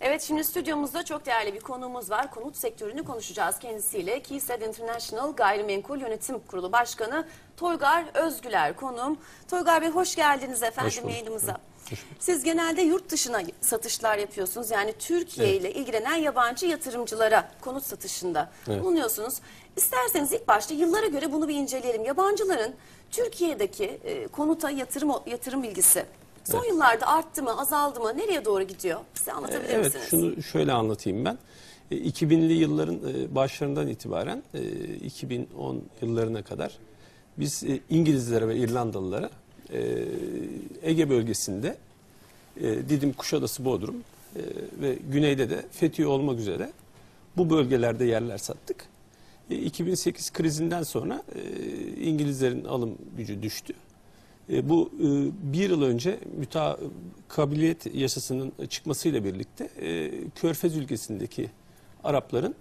Evet şimdi stüdyomuzda çok değerli bir konuğumuz var. Konut sektörünü konuşacağız kendisiyle. Keysed International Gayrimenkul Yönetim Kurulu Başkanı Toygar Özgüler konuğum. Toygar Bey hoş geldiniz efendim Hoş bulduk. yayınımıza. Hoş bulduk. Siz genelde yurt dışına satışlar yapıyorsunuz. Yani Türkiye ile ilgilenen yabancı yatırımcılara konut satışında Evet. bulunuyorsunuz. İsterseniz ilk başta yıllara göre bunu bir inceleyelim. Yabancıların Türkiye'deki e, konuta yatırım yatırım bilgisi son yıllarda arttı mı, azaldı mı, nereye doğru gidiyor? Bize anlatabilir Evet, misiniz? şunu şöyle anlatayım ben. E, 2000'li yılların e, başlarından itibaren e, 2010 yıllarına kadar biz e, İngilizlere ve İrlandalılara e, Ege bölgesinde e, Didim, Kuşadası, Bodrum e, ve güneyde de Fethiye olmak üzere bu bölgelerde yerler sattık. E, 2008 krizinden sonra e, İngilizlerin alım gücü düştü. E, bu e, bir yıl önce mütakabiliyet yasasının çıkmasıyla birlikte e, Körfez ülkesindeki Arapların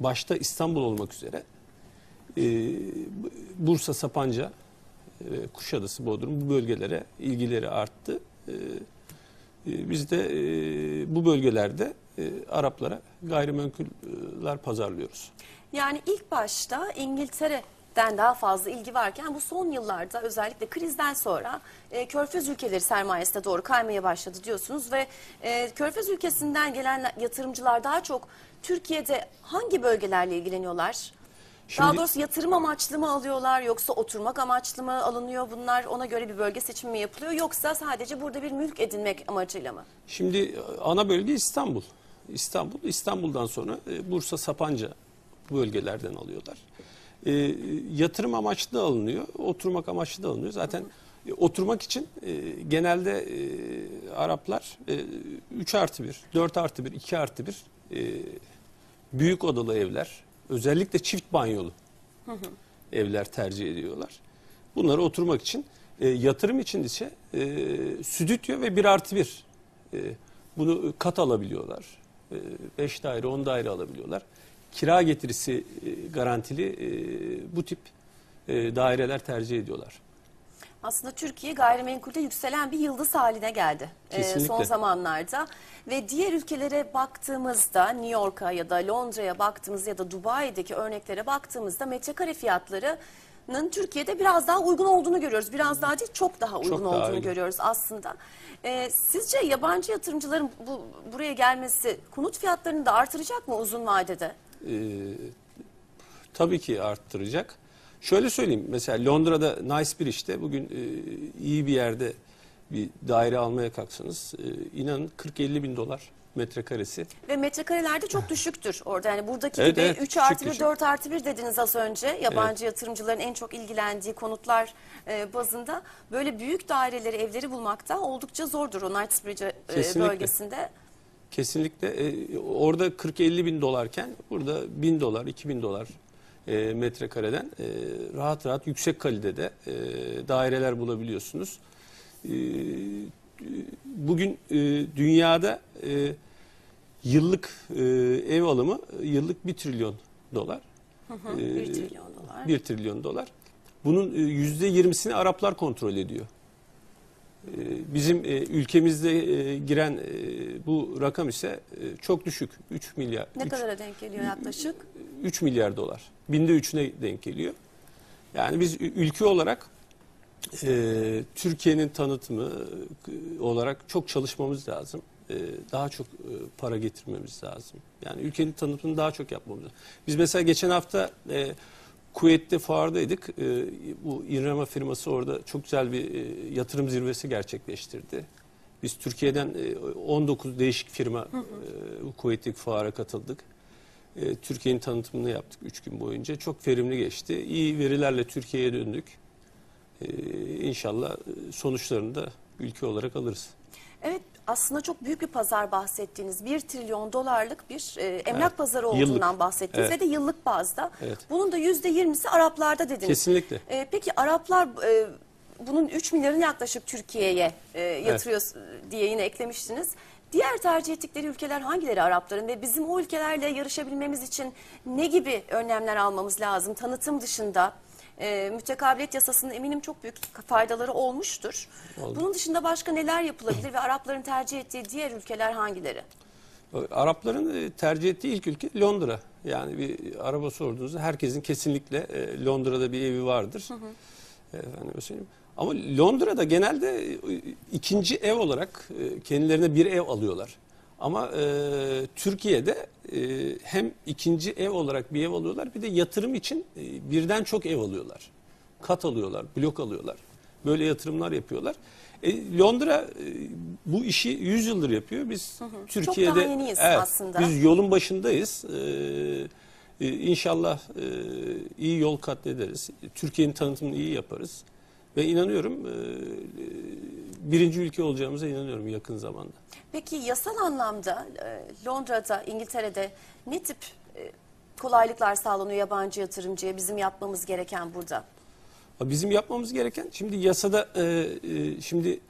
başta İstanbul olmak üzere Bursa, Sapanca, Kuşadası, Bodrum bu bölgelere ilgileri arttı. Biz de bu bölgelerde Araplara gayrimenkuller pazarlıyoruz. Yani ilk başta İngiltere'den daha fazla ilgi varken bu son yıllarda özellikle krizden sonra e, Körfez ülkeleri sermayesine doğru kaymaya başladı diyorsunuz ve e, Körfez ülkesinden gelen yatırımcılar daha çok Türkiye'de hangi bölgelerle ilgileniyorlar? daha Şimdi- doğrusu yatırım amaçlı mı alıyorlar yoksa oturmak amaçlı mı alınıyor bunlar ona göre bir bölge seçimi mi yapılıyor yoksa sadece burada bir mülk edinmek amacıyla mı? Şimdi e, ana bölge İstanbul. İstanbul, İstanbul'dan sonra e, Bursa, Sapanca bu bölgelerden alıyorlar. E, yatırım amaçlı da alınıyor, oturmak amaçlı da alınıyor. Zaten e, oturmak için e, genelde e, Araplar e, 3 artı 1, 4 artı 1, 2 artı 1 e, büyük odalı evler, özellikle çift banyolu evler tercih ediyorlar. Bunları oturmak için e, yatırım için ise e, stüdyo ve bir artı bir e, bunu kat alabiliyorlar. 5 daire 10 daire alabiliyorlar. Kira getirisi e, garantili e, bu tip e, daireler tercih ediyorlar. Aslında Türkiye gayrimenkulde yükselen bir yıldız haline geldi e, Kesinlikle. son zamanlarda. Ve diğer ülkelere baktığımızda New York'a ya da Londra'ya baktığımızda ya da Dubai'deki örneklere baktığımızda metrekare fiyatlarının Türkiye'de biraz daha uygun olduğunu görüyoruz. Biraz daha değil çok daha uygun daha olduğunu uygun. görüyoruz aslında. E, sizce yabancı yatırımcıların bu, buraya gelmesi konut fiyatlarını da artıracak mı uzun vadede? E, tabii ki arttıracak. Şöyle söyleyeyim mesela Londra'da Nice bir işte bugün e, iyi bir yerde bir daire almaya kalksanız e, inanın 40-50 bin dolar metrekaresi. Ve metrekarelerde çok düşüktür orada. Yani buradaki Evet, gibi evet, 3 küçük, artı 1, küçük. 4 artı 1 dediniz az önce. Yabancı yatırımcıların en çok ilgilendiği konutlar e, bazında. Böyle büyük daireleri, evleri bulmakta oldukça zordur o Knightsbridge e, bölgesinde. Kesinlikle e, orada 40-50 bin dolarken burada 1000 dolar, 2000 dolar e, metrekareden e, rahat rahat yüksek kalitede e, daireler bulabiliyorsunuz. E, bugün e, dünyada e, yıllık e, ev alımı e, yıllık 1 trilyon dolar. E, 1 trilyon dolar. 1 trilyon dolar. Bunun e, yüzde 20'sini Araplar kontrol ediyor. E, Bizim e, ülkemizde e, giren e, bu rakam ise çok düşük. 3 milyar. Ne üç- kadara denk geliyor yaklaşık? 3 milyar dolar. Binde üçüne denk geliyor. Yani biz ülke olarak e, Türkiye'nin tanıtımı olarak çok çalışmamız lazım. E, daha çok e, para getirmemiz lazım. Yani ülkenin tanıtımını daha çok yapmamız lazım. Biz mesela geçen hafta e, Kuveyt'te fuardaydık. E, bu İnrama firması orada çok güzel bir e, yatırım zirvesi gerçekleştirdi. Biz Türkiye'den e, 19 değişik firma e, bu Kuveyt'teki fuara katıldık. E, Türkiye'nin tanıtımını yaptık 3 gün boyunca. Çok verimli geçti. İyi verilerle Türkiye'ye döndük. E, İnşallah e, sonuçlarını da ülke olarak alırız. Evet aslında çok büyük bir pazar bahsettiğiniz 1 trilyon dolarlık bir e, emlak Evet, pazarı yıllık. olduğundan bahsettiniz Evet. ve de yıllık bazda. Evet. Bunun da %20'si Araplarda dediniz. Kesinlikle. E, peki Araplar e, bunun 3 milyarını yaklaşık Türkiye'ye e, yatırıyor diye yine eklemiştiniz. Diğer tercih ettikleri ülkeler hangileri Arapların ve bizim o ülkelerle yarışabilmemiz için ne gibi önlemler almamız lazım? Tanıtım dışında e, mütekabiliyet yasasının eminim çok büyük faydaları olmuştur. Oldu. Bunun dışında başka neler yapılabilir ve Arapların tercih ettiği diğer ülkeler hangileri? Arapların e, tercih ettiği ilk ülke Londra. Yani bir araba sorduğunuzda herkesin kesinlikle e, Londra'da bir evi vardır. Efendim söyleyeyim. Ama Londra'da genelde e, ikinci ev olarak e, kendilerine bir ev alıyorlar. Ama e, Türkiye'de e, hem ikinci ev olarak bir ev alıyorlar bir de yatırım için e, birden çok ev alıyorlar. Kat alıyorlar, blok alıyorlar. Böyle yatırımlar yapıyorlar. E, Londra e, bu işi 100 yıldır yapıyor. Biz Türkiye'de daha yeniyiz aslında. Biz yolun başındayız. Ee, e, inşallah e, iyi yol kat ederiz. Türkiye'nin tanıtımını iyi yaparız. Ve inanıyorum e, birinci ülke olacağımıza inanıyorum yakın zamanda. Peki yasal anlamda e, Londra'da, İngiltere'de ne tip e, kolaylıklar sağlanıyor yabancı yatırımcıya bizim yapmamız gereken burada? Bizim yapmamız gereken şimdi yasada şimdi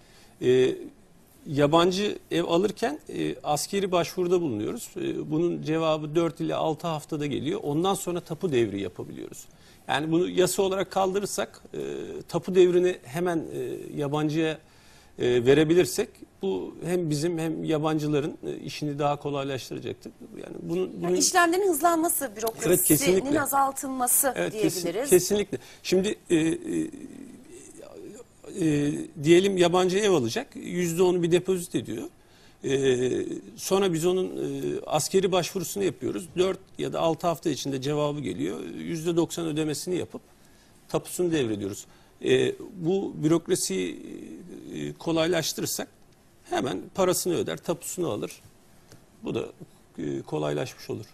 yabancı ev alırken e, askeri başvuruda bulunuyoruz. E, bunun cevabı 4 ile 6 haftada geliyor. Ondan sonra tapu devri yapabiliyoruz. Yani bunu yasa olarak kaldırırsak e, tapu devrini hemen e, yabancıya e, verebilirsek bu hem bizim hem yabancıların e, işini daha kolaylaştıracaktır. Yani bunun, bunun Yani işlemlerin hızlanması, Evet, bürokrasinin kesinlikle. azaltılması Evet, kesin- diyebiliriz. kesinlikle. Şimdi e, e, e, diyelim yabancı ev alacak, yüzde onu bir depozit ediyor. E, sonra biz onun e, askeri başvurusunu yapıyoruz. 4 ya da 6 hafta içinde cevabı geliyor. Yüzde 90 ödemesini yapıp tapusunu devrediyoruz. E, bu bürokrasiyi e, kolaylaştırırsak hemen parasını öder, tapusunu alır. Bu da e, kolaylaşmış olur.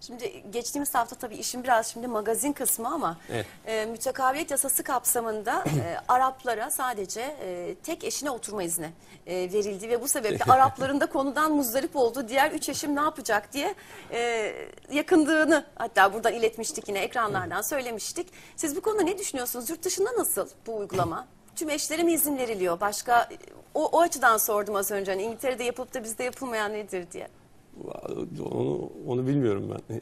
Şimdi geçtiğimiz hafta tabii işin biraz şimdi magazin kısmı ama Evet. e, mütekabiliyet yasası kapsamında e, Araplara sadece e, tek eşine oturma izni e, verildi ve bu sebeple Arapların da konudan muzdarip olduğu diğer üç eşim ne yapacak diye e, yakındığını hatta buradan iletmiştik yine ekranlardan söylemiştik. Siz bu konuda ne düşünüyorsunuz? Yurt dışında nasıl bu uygulama? Tüm eşlere mi izin veriliyor? Başka o, o açıdan sordum az önce. Hani İngiltere'de yapıp da bizde yapılmayan nedir diye. Onu onu bilmiyorum ben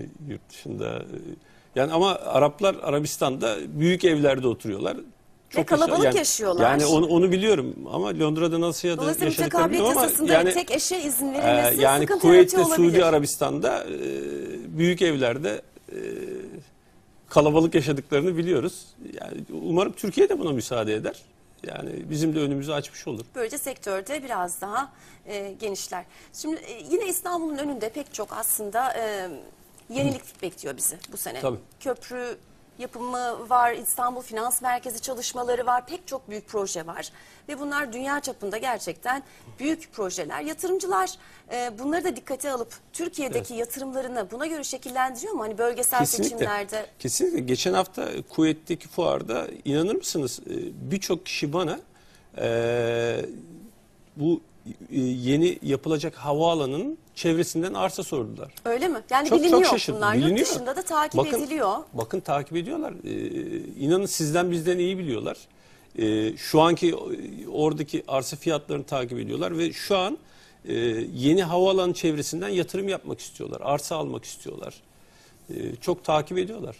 yurt dışında. Yani ama Araplar Arabistan'da büyük evlerde oturuyorlar. Ve kalabalık yani, yaşıyorlar. Yani onu onu biliyorum ama Londra'da nasıl ya da Dolayısıyla yaşadıklarını ama yani tek eşe izin e, verilmesi yani sıkıntı Kuveyt'te. Suudi Arabistan'da e, büyük evlerde e, kalabalık yaşadıklarını biliyoruz. Yani umarım Türkiye de buna müsaade eder. Yani bizim de önümüzü açmış olur. Böylece sektörde biraz daha e, genişler. Şimdi e, yine İstanbul'un önünde pek çok aslında e, yenilik bekliyor bizi bu sene. Tabii. Köprü yapımı var, İstanbul Finans Merkezi çalışmaları var, pek çok büyük proje var. Ve bunlar dünya çapında gerçekten büyük projeler. Yatırımcılar e, bunları da dikkate alıp Türkiye'deki yatırımlarını buna göre şekillendiriyor mu? Hani bölgesel seçimlerde Kesinlikle. Geçen hafta Kuveyt'teki fuarda inanır mısınız e, birçok kişi bana e, bu yeni yapılacak havaalanının çevresinden arsa sordular. öyle mi? Yani Çok biliniyor çok şaşırdım. bunlar. Yurt Biliniyor. dışında da takip bakın, ediliyor. Bakın takip ediyorlar. Ee, inanın sizden bizden iyi biliyorlar. Ee, şu anki e, oradaki arsa fiyatlarını takip ediyorlar ve şu an e, yeni havaalanı çevresinden yatırım yapmak istiyorlar. Arsa almak istiyorlar. Ee, çok takip ediyorlar.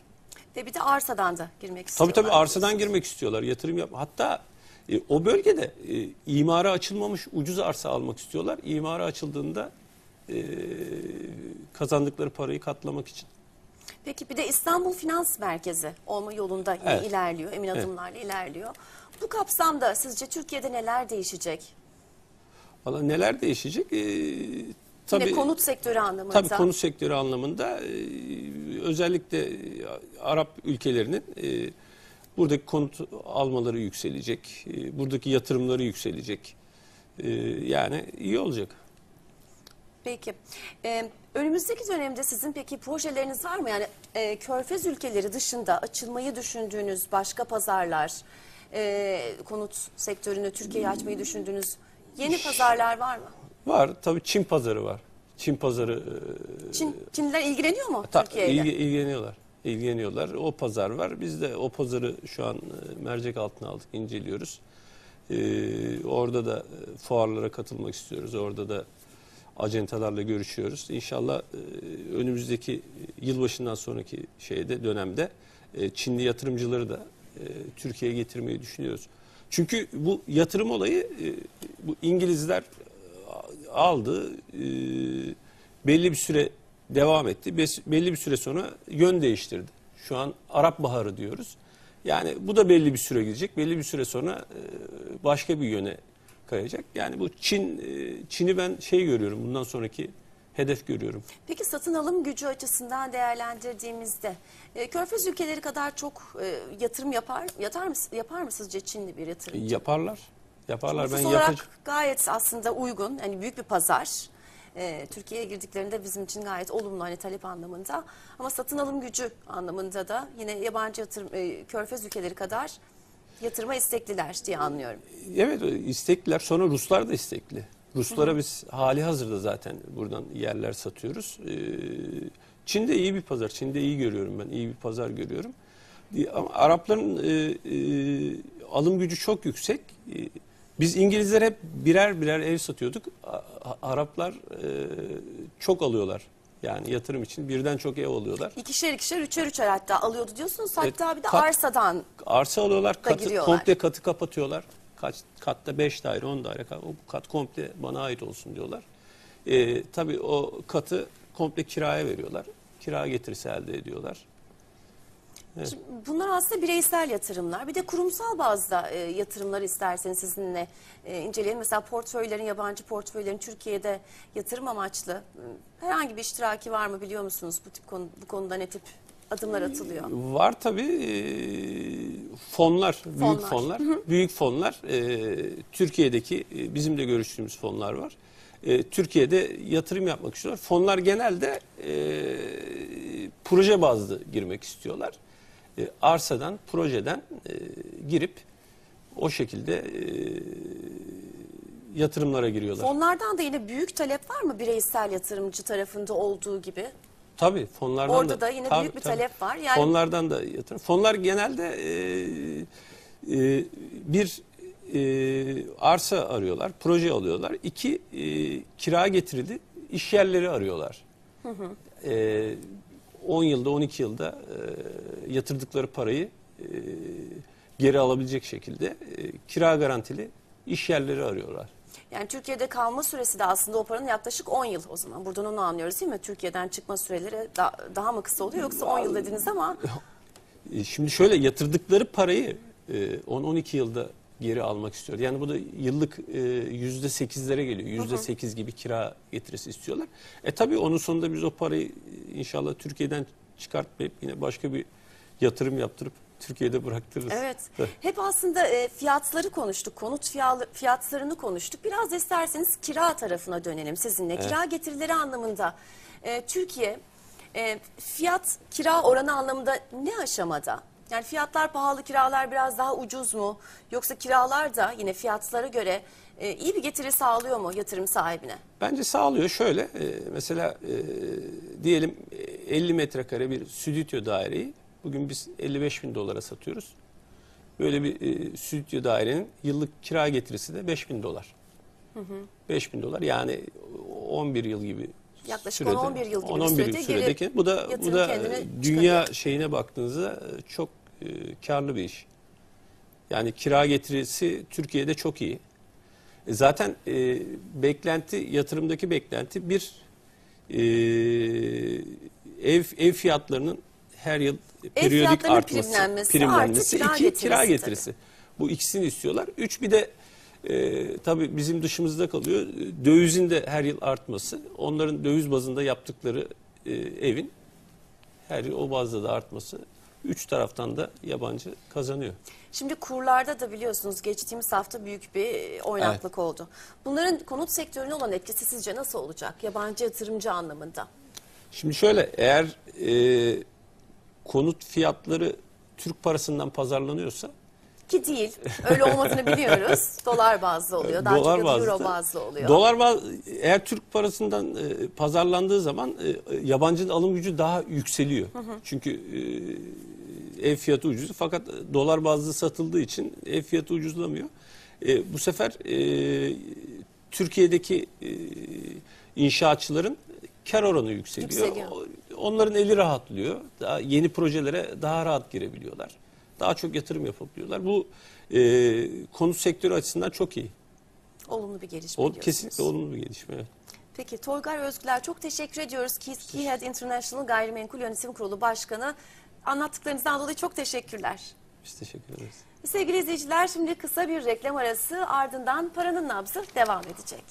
Ve bir de arsadan da girmek Tabii istiyorlar. tabii arsadan girmek istiyorlar, yatırım yap. Hatta e, o bölgede e, imara açılmamış ucuz arsa almak istiyorlar. İmara açıldığında e, kazandıkları parayı katlamak için. Peki bir de İstanbul Finans Merkezi olma yolunda yine Evet. ilerliyor, emin adımlarla ilerliyor. Bu kapsamda sizce Türkiye'de neler değişecek? Valla neler değişecek? Ee, tabii, yine konut sektörü anlamında. tabii konut sektörü anlamında e, özellikle Arap ülkelerinin e, buradaki konut almaları yükselecek. E, buradaki yatırımları yükselecek. E, yani iyi olacak. Peki. Ee, önümüzdeki dönemde sizin peki projeleriniz var mı? Yani e, Körfez ülkeleri dışında açılmayı düşündüğünüz başka pazarlar, e, konut sektörünü Türkiye'ye açmayı düşündüğünüz yeni pazarlar var mı? Var tabii Çin pazarı var. Çin pazarı e, Çin, Çinliler ilgileniyor mu Türkiye'yle? ilgi- ilgileniyorlar. İlgileniyorlar. O pazar var. Biz de o pazarı şu an e, mercek altına aldık, inceliyoruz. Ee, orada da e, fuarlara katılmak istiyoruz. Orada da acentalarla görüşüyoruz. İnşallah e, önümüzdeki yılbaşından sonraki şeyde dönemde e, Çinli yatırımcıları da e, Türkiye'ye getirmeyi düşünüyoruz. Çünkü bu yatırım olayı e, bu İngilizler aldı. e, belli bir süre devam etti. Bes- Belli bir süre sonra yön değiştirdi. Şu an Arap Baharı diyoruz. Yani bu da belli bir süre gidecek. Belli bir süre sonra e, başka bir yöne kayacak. Yani bu Çin e, Çin'i ben şey görüyorum. Bundan sonraki hedef görüyorum. Peki satın alım gücü açısından değerlendirdiğimizde e, Körfez ülkeleri kadar çok e, yatırım yapar yatar mı yapar mı sizce Çinli bir yatırım? Yaparlar. Yaparlar. Nüfus Ben yapacağım. gayet aslında uygun. Hani büyük bir pazar. Ee, Türkiye'ye girdiklerinde bizim için gayet olumlu hani talep anlamında. Ama satın alım gücü anlamında da yine yabancı yatırım, e, körfez ülkeleri kadar yatırıma istekliler diye anlıyorum. Evet istekliler. Sonra Ruslar da istekli. Ruslara biz hali hazırda zaten buradan yerler satıyoruz. Ee, Çin'de iyi bir pazar. Çin'de iyi görüyorum ben. iyi bir pazar görüyorum. Ama Arapların e, e, alım gücü çok yüksek. Ee, Biz İngilizler hep birer birer ev satıyorduk. Araplar e, çok alıyorlar. Yani yatırım için birden çok ev alıyorlar. İkişer ikişer, üçer üçer hatta alıyordu diyorsunuz. Hatta bir de kat- arsadan Arsa alıyorlar, katı, giriyorlar. komple katı kapatıyorlar. Kaç, katta 5 daire, 10 daire, o kat komple bana ait olsun diyorlar. Ee, tabii o katı komple kiraya veriyorlar. Kira getirisi elde ediyorlar. Şimdi bunlar aslında bireysel yatırımlar. Bir de kurumsal bazda e, yatırımlar isterseniz sizinle e, inceleyelim. Mesela portföylerin, yabancı portföylerin Türkiye'de yatırım amaçlı e, herhangi bir iştiraki var mı biliyor musunuz? Bu tip konu, bu konuda ne tip adımlar atılıyor? Var tabii ee, fonlar, büyük Fonlar. fonlar. Büyük fonlar ee, Türkiye'deki ee, bizim de görüştüğümüz fonlar var. Ee, Türkiye'de yatırım yapmak istiyorlar. Fonlar genelde ee, proje bazlı girmek istiyorlar. Ee, arsadan, projeden ee, girip o şekilde ee, yatırımlara giriyorlar. Fonlardan da yine büyük talep var mı bireysel yatırımcı tarafında olduğu gibi? Tabii fonlardan Orada da yine tabii, büyük bir tabii. talep var. Yani- Fonlardan da yatırım. Fonlar genelde e, e, bir e, arsa arıyorlar, proje alıyorlar. İki e, kira getirili iş yerleri arıyorlar. E, 10 yılda 12 yılda e, yatırdıkları parayı e, geri alabilecek şekilde e, kira garantili iş yerleri arıyorlar. Yani Türkiye'de kalma süresi de aslında o paranın yaklaşık 10 yıl o zaman. Buradan onu anlıyoruz değil mi? Türkiye'den çıkma süreleri da- daha mı kısa oluyor yoksa 10 yıl dediniz ama E, Şimdi şöyle yatırdıkları parayı e, 10-12 yılda geri almak istiyor. Yani bu da yıllık e, yüzde sekizlere geliyor. Yüzde sekiz gibi kira getirisi istiyorlar. E tabii onun sonunda biz o parayı e, inşallah Türkiye'den çıkartmayıp yine başka bir yatırım yaptırıp Türkiye'de bıraktırırız. Evet. Evet. Hep aslında e, fiyatları konuştuk. Konut fiyatlarını konuştuk. Biraz da isterseniz kira tarafına dönelim sizinle. Kira getirileri anlamında e, Türkiye e, fiyat kira oranı anlamında ne aşamada? Yani fiyatlar pahalı, kiralar biraz daha ucuz mu? Yoksa kiralar da yine fiyatlara göre e, iyi bir getiri sağlıyor mu yatırım sahibine? Bence sağlıyor şöyle e, mesela e, diyelim e, 50 metrekare bir stüdyo daireyi bugün biz 55 bin dolara satıyoruz. Böyle bir e, stüdyo dairenin yıllık kira getirisi de 5 bin dolar. 5 bin dolar yani 11 yıl gibi Yaklaşık 10-11 yıl gibi bir 10-11 sürede süredeki geri bu da bu da e, çıkarıyor. dünya şeyine baktığınızda e, çok e, karlı bir iş. Yani kira getirisi Türkiye'de çok iyi. E, Zaten e, beklenti yatırımdaki beklenti bir e, ev ev fiyatlarının her yıl periyodik artması, primlenmesi, primlenmesi, artı kira iki getirisi kira tabii. getirisi. Bu ikisini istiyorlar. Üç bir de e, tabii bizim dışımızda kalıyor. Dövizin de her yıl artması. Onların döviz bazında yaptıkları e, evin her yıl o bazda da artması. Üç taraftan da yabancı kazanıyor. Şimdi kurlarda da biliyorsunuz geçtiğimiz hafta büyük bir oynaklık oldu. Bunların konut sektörüne olan etkisi sizce nasıl olacak? Yabancı yatırımcı anlamında. Şimdi şöyle eğer e, konut fiyatları Türk parasından pazarlanıyorsa Ki değil. Öyle olmadığını biliyoruz. Dolar bazlı oluyor. Daha çok ya da euro bazlı oluyor. Dolar baz, eğer Türk parasından e, pazarlandığı zaman e, yabancının alım gücü daha yükseliyor. Çünkü e, ev fiyatı ucuz fakat dolar bazlı satıldığı için ev fiyatı ucuzlamıyor. E, bu sefer e, Türkiye'deki e, inşaatçıların kar oranı yükseliyor. Yükseliyor. Onların eli rahatlıyor. Daha yeni projelere daha rahat girebiliyorlar. Daha çok yatırım yapabiliyorlar. Bu e, konut sektörü açısından çok iyi. Olumlu bir gelişme O diyorsunuz. kesinlikle olumlu bir gelişme. evet. Peki Toygar Özgüler çok teşekkür ediyoruz. Key- Keyhead International Gayrimenkul Yönetim Kurulu Başkanı. Anlattıklarınızdan dolayı çok teşekkürler. Biz teşekkür ederiz. Sevgili izleyiciler şimdi kısa bir reklam arası ardından paranın nabzı devam edecek.